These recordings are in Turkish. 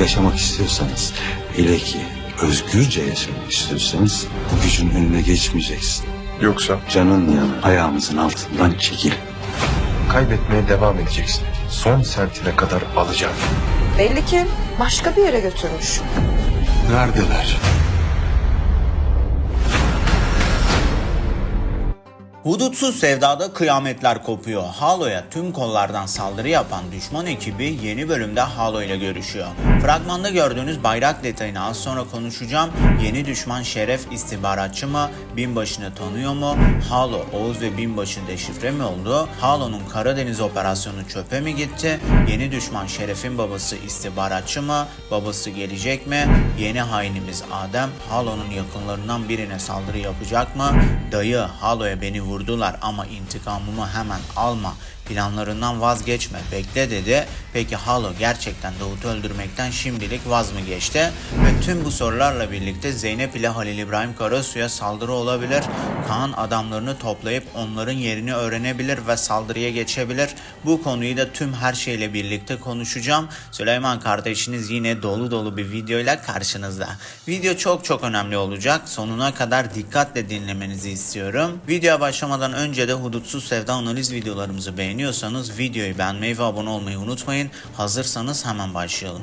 Yaşamak istiyorsanız, hele ki özgürce yaşamak istiyorsanız bu gücün önüne geçmeyeceksin. Yoksa Canın yanı ayağımızın altından çekil. kaybetmeye devam edeceksin. Son sentine kadar alacağım. Belli ki başka bir yere götürmüş. Neredeler? Hudutsuz sevdada kıyametler kopuyor. Halo'ya tüm kollardan saldırı yapan düşman ekibi yeni bölümde Halo ile görüşüyor. Fragmanda gördüğünüz bayrak detayını az sonra konuşacağım. Yeni düşman Şeref istihbaratçı mı? Binbaşını tanıyor mu? Halo, Oğuz ve Binbaşı deşifre mi oldu? Halo'nun Karadeniz operasyonu çöpe mi gitti? Yeni düşman Şeref'in babası istihbaratçı mı? Babası gelecek mi? Yeni hainimiz Adem, Halo'nun yakınlarından birine saldırı yapacak mı? Dayı, Halo'ya beni vurdular ama intikamımı hemen alma. Planlarından vazgeçme, bekle dedi. Peki Halo gerçekten Davut'u öldürmekten şimdilik vaz mı geçti? Ve tüm bu sorularla birlikte Zeynep ile Halil İbrahim Karasu'ya saldırı olabilir. Kaan adamlarını toplayıp onların yerini öğrenebilir ve saldırıya geçebilir. Bu konuyu da tüm her şeyle birlikte konuşacağım. Süleyman kardeşiniz yine dolu dolu bir videoyla karşınızda. Video çok çok önemli olacak. Sonuna kadar dikkatle dinlemenizi istiyorum. Videoya başlamadan önce de Hudutsuz Sevda analiz videolarımızı beğeniyorsanız videoyu beğenmeyi ve abone olmayı unutmayın. Hazırsanız hemen başlayalım.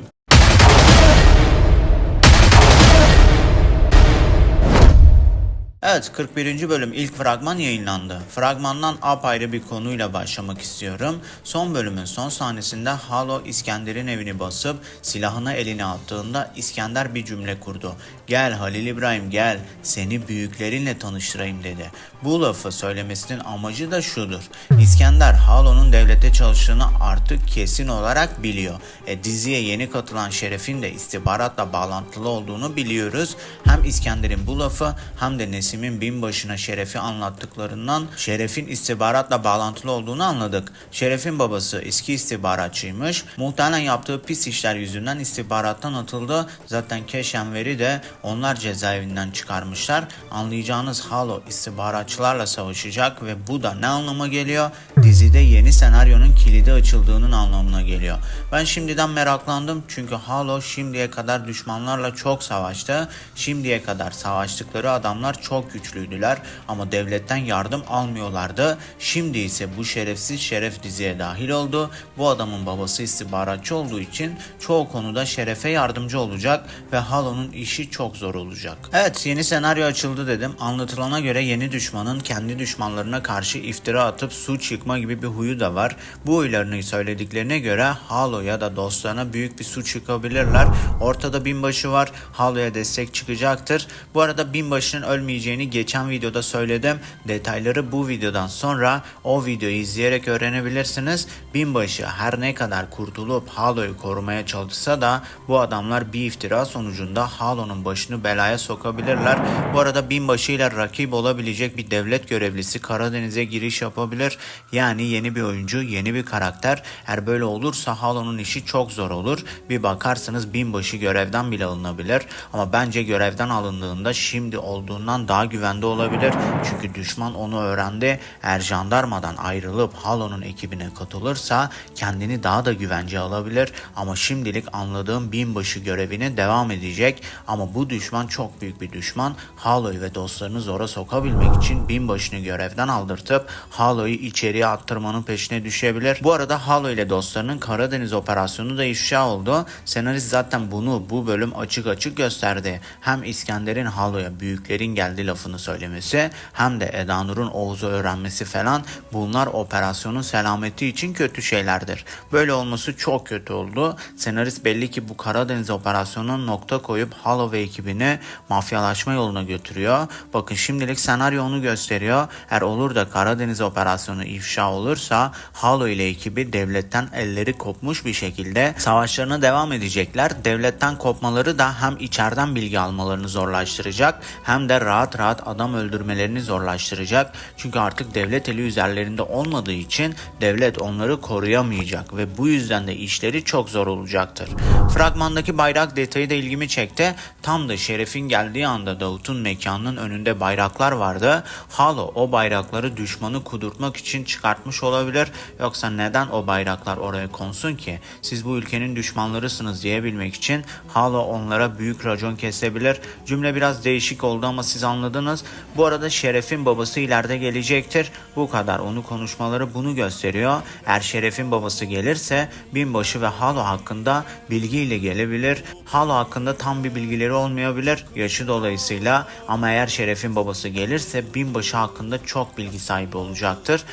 Evet 41. bölüm ilk fragman yayınlandı. Fragmandan apayrı bir konuyla başlamak istiyorum. Son bölümün son sahnesinde Halo İskender'in evini basıp silahını eline attığında İskender bir cümle kurdu. Gel Halil İbrahim gel seni büyüklerinle tanıştırayım dedi. Bu lafı söylemesinin amacı da şudur. İskender Halo'nun devlete çalıştığını artık kesin olarak biliyor. E, diziye yeni katılan Şeref'in de istihbaratla bağlantılı olduğunu biliyoruz. Hem İskender'in bu lafı hem de Nesim'in binbaşına Şeref'i anlattıklarından Şeref'in istihbaratla bağlantılı olduğunu anladık. Şeref'in babası eski istihbaratçıymış. Muhtemelen yaptığı pis işler yüzünden istihbarattan atıldı. Zaten Keşenver'i de onlar cezaevinden çıkarmışlar. Anlayacağınız Halo istihbaratçılarla savaşacak ve bu da ne anlama geliyor? Dizide yeni senaryonun kilidi açıldığının anlamına geliyor. Ben şimdiden meraklandım çünkü Halo şimdiye kadar düşmanlarla çok savaştı. Şimdiye kadar savaştıkları adamlar çok güçlüydüler ama devletten yardım almıyorlardı. Şimdi ise bu şerefsiz şeref diziye dahil oldu. Bu adamın babası istihbaratçı olduğu için çoğu konuda şerefe yardımcı olacak ve Halo'nun işi çok zor olacak. Evet yeni senaryo açıldı dedim. Anlatılana göre yeni düşmanın kendi düşmanlarına karşı iftira atıp suç gibi bir huyu da var. Bu huylarını söylediklerine göre Halo ya da dostlarına büyük bir suç yıkabilirler. Ortada binbaşı var. Halo'ya destek çıkacaktır. Bu arada binbaşının ölmeyeceğini geçen videoda söyledim. Detayları bu videodan sonra o videoyu izleyerek öğrenebilirsiniz. Binbaşı her ne kadar kurtulup Halo'yu korumaya çalışsa da bu adamlar bir iftira sonucunda Halo'nun başını belaya sokabilirler. Bu arada binbaşı ile rakip olabilecek bir devlet görevlisi Karadeniz'e giriş yapabilir. Yani yeni bir oyuncu, yeni bir karakter. Eğer böyle olursa Halo'nun işi çok zor olur. Bir bakarsınız binbaşı görevden bile alınabilir. Ama bence görevden alındığında şimdi olduğundan daha güvende olabilir. Çünkü düşman onu öğrendi. Eğer jandarmadan ayrılıp Halo'nun ekibine katılırsa kendini daha da güvence alabilir. Ama şimdilik anladığım binbaşı görevine devam edecek. Ama bu düşman çok büyük bir düşman. Halo'yu ve dostlarını zora sokabilmek için binbaşını görevden aldırtıp Halo'yu içeriye attırmanın peşine düşebilir. Bu arada Halo ile dostlarının Karadeniz operasyonu da ifşa oldu. Senarist zaten bunu bu bölüm açık açık gösterdi. Hem İskender'in Halo'ya büyüklerin geldi lafını söylemesi hem de Eda Nur'un Oğuz'u öğrenmesi falan bunlar operasyonun selameti için kötü şeylerdir. Böyle olması çok kötü oldu. Senarist belli ki bu Karadeniz operasyonuna nokta koyup Halo ve ekibini mafyalaşma yoluna götürüyor. Bakın şimdilik senaryo onu gösteriyor. Eğer olur da Karadeniz operasyonu ifşa olursa Halo ile ekibi devletten elleri kopmuş bir şekilde savaşlarına devam edecekler. Devletten kopmaları da hem içeriden bilgi almalarını zorlaştıracak hem de rahat rahat adam öldürmelerini zorlaştıracak. Çünkü artık devlet eli üzerlerinde olmadığı için devlet onları koruyamayacak ve bu yüzden de işleri çok zor olacaktır. Fragmandaki bayrak detayı da ilgimi çekti. Tam da Şeref'in geldiği anda Davut'un mekanının önünde bayraklar vardı. Halo o bayrakları düşmanı kudurtmak için çıkartmıştı çıkartmış olabilir. Yoksa neden o bayraklar oraya konsun ki? Siz bu ülkenin düşmanlarısınız diyebilmek için Halo onlara büyük racon kesebilir. Cümle biraz değişik oldu ama siz anladınız. Bu arada Şeref'in babası ileride gelecektir. Bu kadar. Onu konuşmaları bunu gösteriyor. Eğer Şeref'in babası gelirse binbaşı ve Halo hakkında bilgiyle gelebilir. Halo hakkında tam bir bilgileri olmayabilir yaşı dolayısıyla ama eğer Şeref'in babası gelirse binbaşı hakkında çok bilgi sahibi olacaktır.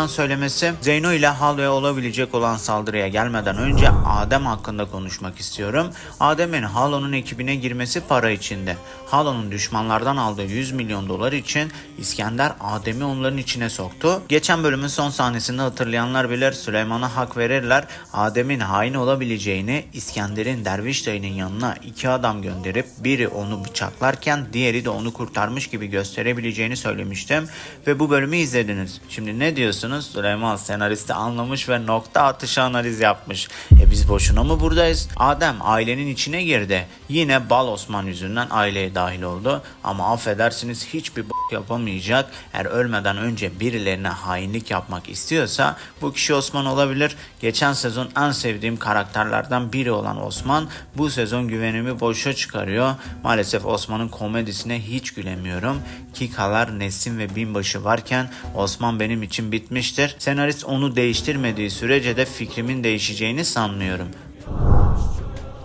Benden söylemesi Zeyno ile Halo'ya olabilecek olan saldırıya gelmeden önce Adem hakkında konuşmak istiyorum. Adem'in Halo'nun ekibine girmesi para içinde. Halo'nun düşmanlardan aldığı 100 milyon dolar için İskender Adem'i onların içine soktu. Geçen bölümün son sahnesinde hatırlayanlar bilir Süleyman'a hak verirler. Adem'in hain olabileceğini İskender'in derviş dayının yanına iki adam gönderip biri onu bıçaklarken diğeri de onu kurtarmış gibi gösterebileceğini söylemiştim. Ve bu bölümü izlediniz. Şimdi ne diyorsunuz? Süleyman senaristi anlamış ve nokta atışı analiz yapmış. E biz boşuna mı buradayız? Adem ailenin içine girdi. Yine Bal Osman yüzünden aileye dahil oldu. Ama affedersiniz hiçbir b- yapamayacak. Eğer ölmeden önce birilerine hainlik yapmak istiyorsa bu kişi Osman olabilir. Geçen sezon en sevdiğim karakterlerden biri olan Osman bu sezon güvenimi boşa çıkarıyor. Maalesef Osman'ın komedisine hiç gülemiyorum. Kikalar, Nesin ve Binbaşı varken Osman benim için bitmiştir. Senarist onu değiştirmediği sürece de fikrimin değişeceğini sanmıyorum.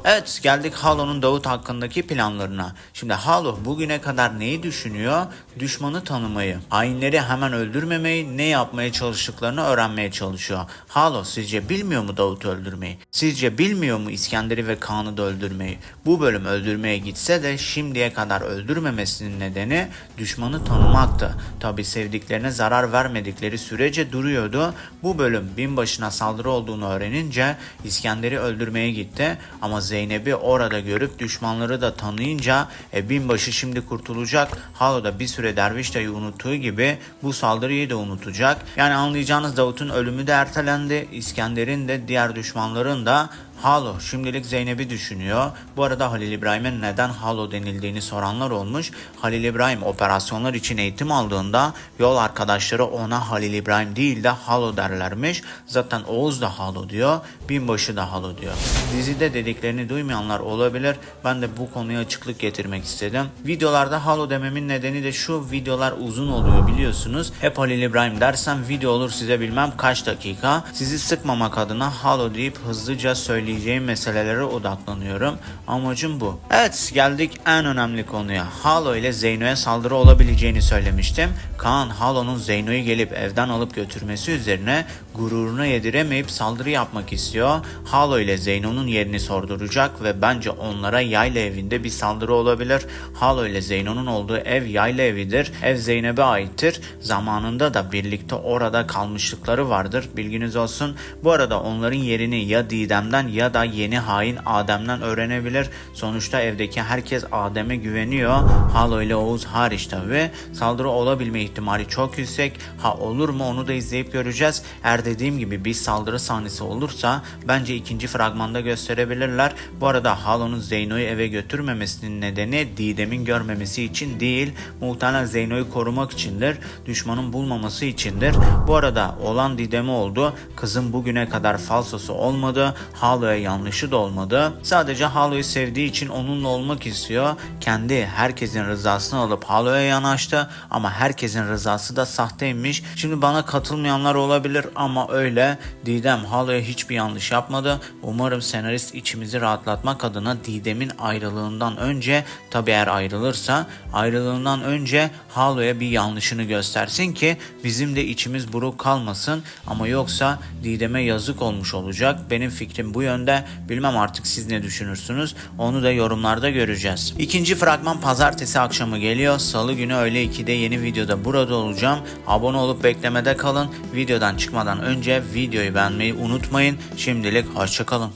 Evet geldik Halo'nun Davut hakkındaki planlarına. Şimdi Halo bugüne kadar neyi düşünüyor? Düşmanı tanımayı, hainleri hemen öldürmemeyi, ne yapmaya çalıştıklarını öğrenmeye çalışıyor. Halo sizce bilmiyor mu Davut'u öldürmeyi? Sizce bilmiyor mu İskender'i ve Kaan'ı da öldürmeyi? Bu bölüm öldürmeye gitse de şimdiye kadar öldürmemesinin nedeni düşmanı tanımaktı. Tabi sevdiklerine zarar vermedikleri sürece duruyordu. Bu bölüm binbaşına saldırı olduğunu öğrenince İskender'i öldürmeye gitti ama Zeynep'i orada görüp düşmanları da tanıyınca e, binbaşı şimdi kurtulacak. Halo da bir süre Derviş unuttuğu gibi bu saldırıyı da unutacak. Yani anlayacağınız Davut'un ölümü de ertelendi. İskender'in de diğer düşmanların da Halo şimdilik Zeynep'i düşünüyor. Bu arada Halil İbrahim'e neden Halo denildiğini soranlar olmuş. Halil İbrahim operasyonlar için eğitim aldığında yol arkadaşları ona Halil İbrahim değil de Halo derlermiş. Zaten Oğuz da Halo diyor, Binbaşı da Halo diyor. Dizide dediklerini duymayanlar olabilir. Ben de bu konuya açıklık getirmek istedim. Videolarda Halo dememin nedeni de şu videolar uzun oluyor biliyorsunuz. Hep Halil İbrahim dersem video olur size bilmem kaç dakika. Sizi sıkmamak adına Halo deyip hızlıca söyleyeceğim meselelere odaklanıyorum. Amacım bu. Evet geldik en önemli konuya. Halo ile Zeyno'ya saldırı olabileceğini söylemiştim. Kaan Halo'nun Zeyno'yu gelip evden alıp götürmesi üzerine gururuna yediremeyip saldırı yapmak istiyor. Halo ile Zeyno'nun yerini sorduracak ve bence onlara yayla evinde bir saldırı olabilir. Halo ile Zeyno'nun olduğu ev yayla evidir. Ev Zeynep'e aittir. Zamanında da birlikte orada kalmışlıkları vardır. Bilginiz olsun. Bu arada onların yerini ya Didem'den ya da yeni hain Adem'den öğrenebilir. Sonuçta evdeki herkes Adem'e güveniyor. Halo ile Oğuz hariç tabi. Saldırı olabilme ihtimali çok yüksek. Ha olur mu onu da izleyip göreceğiz. Eğer dediğim gibi bir saldırı sahnesi olursa bence ikinci fragmanda gösterebilirler. Bu arada Halo'nun Zeyno'yu eve götürmemesinin nedeni Didem'in görmemesi için değil. Muhtemelen Zeyno'yu korumak içindir. Düşmanın bulmaması içindir. Bu arada olan Didem'i oldu. Kızın bugüne kadar falsosu olmadı. Halo'ya yanlışı da olmadı. Sadece Halo'yu sevdiği için onunla olmak istiyor. Kendi herkesin rızasını alıp Halo'ya yanaştı ama herkesin rızası da sahteymiş. Şimdi bana katılmayanlar olabilir ama öyle. Didem Halo'ya hiçbir yanlış yapmadı. Umarım senarist içimizi rahatlatmak adına Didem'in ayrılığından önce tabi eğer ayrılırsa ayrılığından önce Halo'ya bir yanlışını göstersin ki bizim de içimiz buruk kalmasın ama yoksa Didem'e yazık olmuş olacak. Benim fikrim bu yönde. Bilmem artık siz ne düşünürsünüz. Onu da yorumlarda göreceğiz. İkinci fragman pazartesi akşamı geliyor. Salı günü öğle 2'de yeni videoda burada olacağım. Abone olup beklemede kalın. Videodan çıkmadan önce videoyu beğenmeyi unutmayın. Şimdilik hoşçakalın.